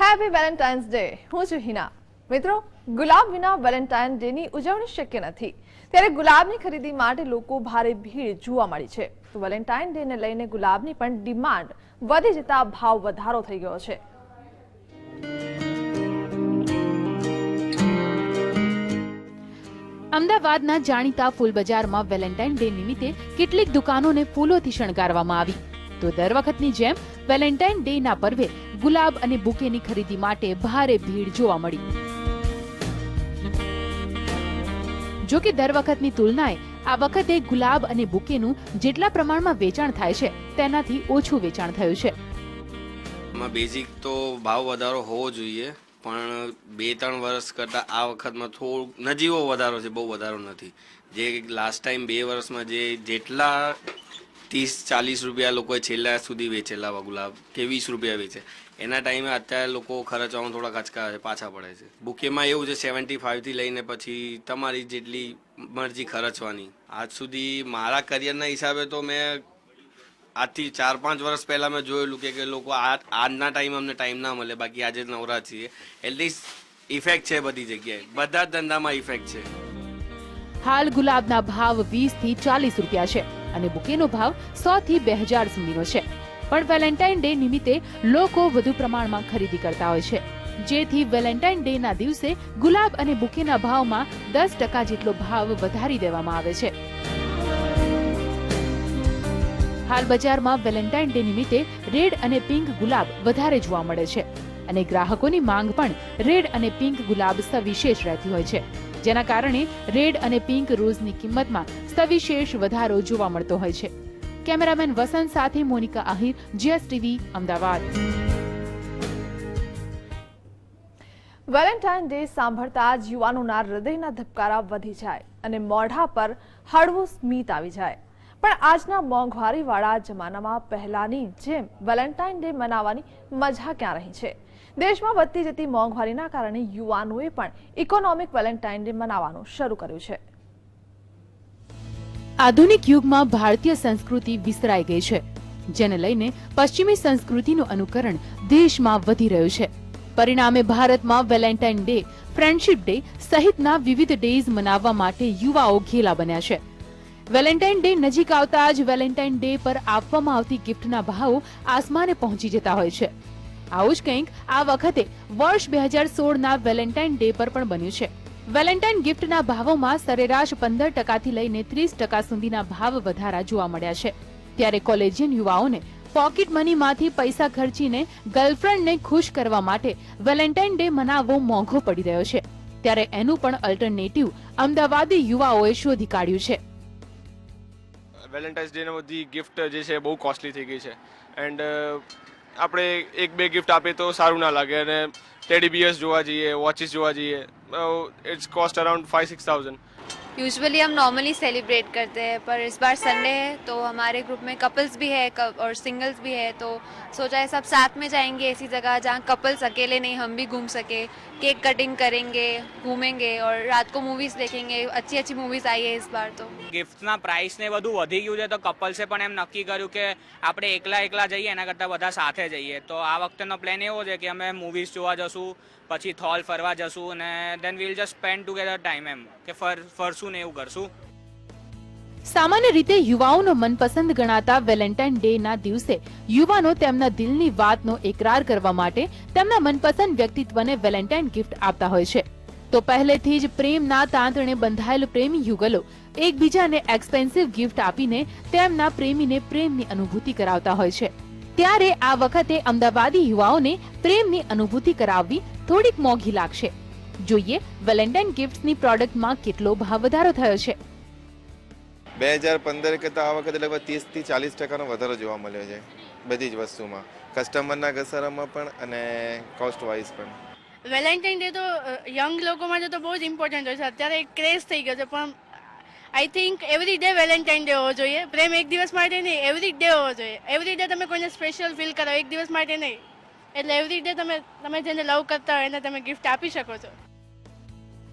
Happy Valentine's day હું છું હિના. મિત્રો, ગુલાબ વિના વેલેન્ટાઇન ડેની ઉજવણી શક્ય નથી. ત્યારે ગુલાબની ખરીદી માટે લોકો ભારે ભીડ જોવા મળી છે. તો વેલેન્ટાઇન ડેને લઈને ગુલાબની પણ ડિમાન્ડ વધી જતા ભાવ વધારો થઈ ગયો છે. અમદાવાદના જાણીતા ફૂલ બજારમાં વેલેન્ટાઇન ડે નિમિત્તે કેટલીક દુકાનોને ફૂલોથી શણગારવામાં આવી. તો દર વખતની જેમ વેલેન્ટાઇન ડેના પર્વે ગુલાબ અને બુકેની ખરીદી માટે ભારે ભીડ જોવા મળી. જો કે દર વખતની તુલનાએ આ વખતે ગુલાબ અને બુકેનું જેટલા પ્રમાણમાં વેચાણ થાય છે, તેનાથી ઓછું વેચાણ થયું છે. એમાં બેઝિક તો ભાવ વધારો હોવો જોઈએ, પણ બે ત્રણ વર્ષ કરતાં આ વખતમાં થોડુંક નજીવો વધારો છે, બહુ વધારો નથી. જે લાસ્ટ ટાઈમ બે વર્ષમાં જે જેટલા ત્રીસ ચાલીસ રૂપિયા લોકોએ છેલ્લા સુધી વેચેલા ગુલાબ કે વીસ રૂપિયા વેચે. એના ટાઈમે અત્યારે લોકો ખર્ચવામાં થોડા કચકા પાછા પડે છે. બુકેમાં એવું છે, સેવન્ટી ફાઇવથી લઈને પછી તમારી જેટલી મરજી ખર્ચવાની. આજ સુધી મારા કરિયરના હિસાબે તો મેં આજથી ચાર પાંચ વર્ષ પહેલાં મેં જોયેલું કે લોકો આ, આજના ટાઈમ અમને ટાઈમ ના મળે. બાકી આજે નવરા છીએ એટલીસ્ટ ઇફેક્ટ છે બધી જગ્યાએ. બધા ધંધામાં ઇફેક્ટ છે. હાલ ગુલાબના ભાવ વીસથી ચાલીસ રૂપિયા છે. અને બુકેનો ભાવ સો થી બે હજાર સુધીનો છે. પણ વેલેન્ટાઇન ડે નિમિત્તે લોકો વધુ પ્રમાણમાં ખરીદી કરતા હોય છે. જેથી વેલેન્ટાઇન ડે ના દિવસે ગુલાબ અને બુકેના ભાવમાં દસ ટકા જેટલો ભાવ વધારી દેવામાં આવે છે. હાલ બજારમાં વેલેન્ટાઇન ડે નિમિત્તે રેડ અને પિંક ગુલાબ વધારે જોવા મળે છે. અને ગ્રાહકોની માંગ પણ રેડ અને પિંક ગુલાબ સવિશેષ રહેતી હોય છે. જેના કારણે રેડ અને પિંક રોઝની કિંમતમાં સવિશેષ વધારો જોવા મળતો હોય છે. કેમેરામેન વસંત સાથે Monica Ahir GS TV Ahmedabad. Valentine day સાંભળતા જ યુવાનોના હૃદયના ધબકારા વધી જાય અને મોઢા પર હળવું સ્મિત આવી જાય. પણ આજના મોંઘવારીવાળા જમાનામાં પહેલાની જેમ વેલેન્ટાઇન ડે મનાવવાની મજા ક્યાં રહી છે? દેશમાં વધતી જતી મોંઘવારીના કારણે યુવાનોએ પણ ઇકોનોમિક વેલેન્ટાઇન ડે મનાવવાનું શરૂ કર્યું છે. આધુનિક યુગમાં ભારતીય સંસ્કૃતિ વિસરાઈ ગઈ છે, જેને લઈને પશ્ચિમી સંસ્કૃતિનું અનુકરણ દેશમાં વધી રહ્યું છે. પરિણામે ભારતમાં વેલેન્ટાઇન ડે ફ્રેન્ડશિપ ડે સહિતના વિવિધ ડેઝ મનાવવા માટે યુવાઓ ઘેલા બન્યા છે. વેલેન્ટાઇન ડે નજીક આવતા જ વેલેન્ટાઇન ડે પર આપવામાં આવતી ગિફ્ટના ભાવો આસમાને પહોંચી જતા હોય છે. આવું જ કંઈક આ વખતે વર્ષ બે હજાર સોળના વેલેન્ટાઇન ડે પર પણ બન્યું છે. વેલેન્ટાઇન ગિફ્ટના ભાવોમાં સરેરાશ પંદર ટકાથી લઈને ત્રીસ ટકા સુધીના ભાવ વધારા જોવા મળ્યા છે. ત્યારે કોલેજિયન યુવાઓને પોકેટ મનીમાંથી પૈસા ખર્ચીને ગર્લફ્રેન્ડને ખુશ કરવા માટે વેલેન્ટાઇન ડે મનાવવો મોંઘો પડી રહ્યો છે. ત્યારે એનું પણ અલ્ટરનેટિવ અમદાવાદી યુવાઓએ શોધી કાઢ્યું છે. વેલેન્ટાઇન્સ ડેને બધી ગિફ્ટ જે છે બહુ કોસ્ટલી થઈ ગઈ છે. એન્ડ આપણે એક બે ગિફ્ટ આપીએ તો સારું ના લાગે અને ટેડી બિયર્સ જોવા જઈએ વોચીસ જોવા જઈએ it's cost around five six thousand usually हम नॉर्मली सेलिब्रेट करते हैं पर इस बार संडे है तो हमारे ग्रुप में कपल्स भी है क- और सिंगल्स भी है तो सोचा है सब साथ में जाएंगे ऐसी जगह जहाँ कपल्स अकेले नहीं हम भी घूम सके केक कटिंग करेंगे घूमेंगे और रात को मूवीज़ देखेंगे अच्छी अच्छी मूवीज़ आई है इस बार तो ગિફ્ટના પ્રાઇસ ને બધું વધી ગયું છે તો કપલ્સે પણ એમ નક્કી કર્યું કે આપણે એકલા એકલા જઈએ એના કરતાં બધા સાથે જઈએ તો આ વખતેનો પ્લાન એવો છે કે અમે મૂવીઝ જોવા જશું પછી થોલ ફરવા જશું અને then will just spend together time એમ કે ફર ફરશું ને એવું કરશું. સામાન્ય રીતે યુવાઓનો મનપસંદ ગણાતા વેલેન્ટાઇન ડે ના દિવસે યુવાનો તેમના દિલની વાતનો એકરાર કરવા માટે તેમના મનપસંદ વ્યક્તિત્વને વેલેન્ટાઇન ગિફ્ટ આપતા હોય છે. તો પહેલેથી જ પ્રેમના તાંતણે બંધાયેલ પ્રેમી યુગલો એકબીજાને એક્સપેન્સિવ ગિફ્ટ આપીને તેમના પ્રેમીને પ્રેમની અનુભૂતિ કરાવતા હોય છે. ત્યારે આ વખતે અમદાવાદી યુવાઓને પ્રેમની અનુભૂતિ કરાવવી થોડીક મોંઘી લાગશે. જોઈએ વેલેન્ટાઇન ગિફ્ટની પ્રોડક્ટમાં કેટલો ભાવ વધારો થયો છે? બે હજાર પંદર કરતાં આ વખતે લગભગ ત્રીસથી ચાલીસ ટકાનો વધારો જોવા મળ્યો છે બધી જ વસ્તુમાં. કસ્ટમરના ઘસારામાં પણ અને કોસ્ટ વાઇઝ પણ. વેલેન્ટાઇન ડે તો યંગ લોકો માટે તો બહુ જ ઇમ્પોર્ટન્ટ હોય છે. અત્યારે એક ક્રેઝ થઈ ગયો છે પણ I think every day Valentine day હોવો જોઈએ. પ્રેમ એક દિવસ માટે નહીં એવરી ડે હોવો જોઈએ. એવરી ડે તમે કોઈને સ્પેશિયલ ફીલ કરો એક દિવસ માટે નહીં. એટલે એવરી ડે તમે તમે જેને લવ કરતા હોય એને તમે ગિફ્ટ આપી શકો છો.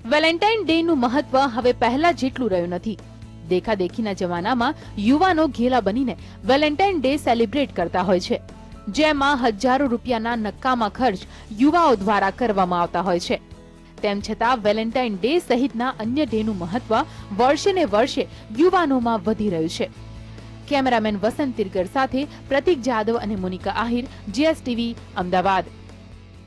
વેલેન્ટાઇન ડે નું મહત્વ હવે પહેલા જેટલું રહ્યું નથી. દેખાદેખીના જમાનામાં યુવાનો ઘેલા બનીને વેલેન્ટાઇન ડે સેલિબ્રેટ કરતા હોય છે. જેમાં હજારો રૂપિયાના નક્કામાં ખર્ચ યુવાઓ દ્વારા કરવામાં આવતા હોય છે. તેમ છતાં વેલેન્ટાઇન ડે સહિતના અન્ય ડેનું મહત્વ વર્ષે ને વર્ષે યુવાનોમાં વધી રહ્યું છે. કેમેરામેન વસંત તિરગર સાથે પ્રતિક જાદવ અને મોનિકા આહિર, જીએસટીવી, અમદાવાદ.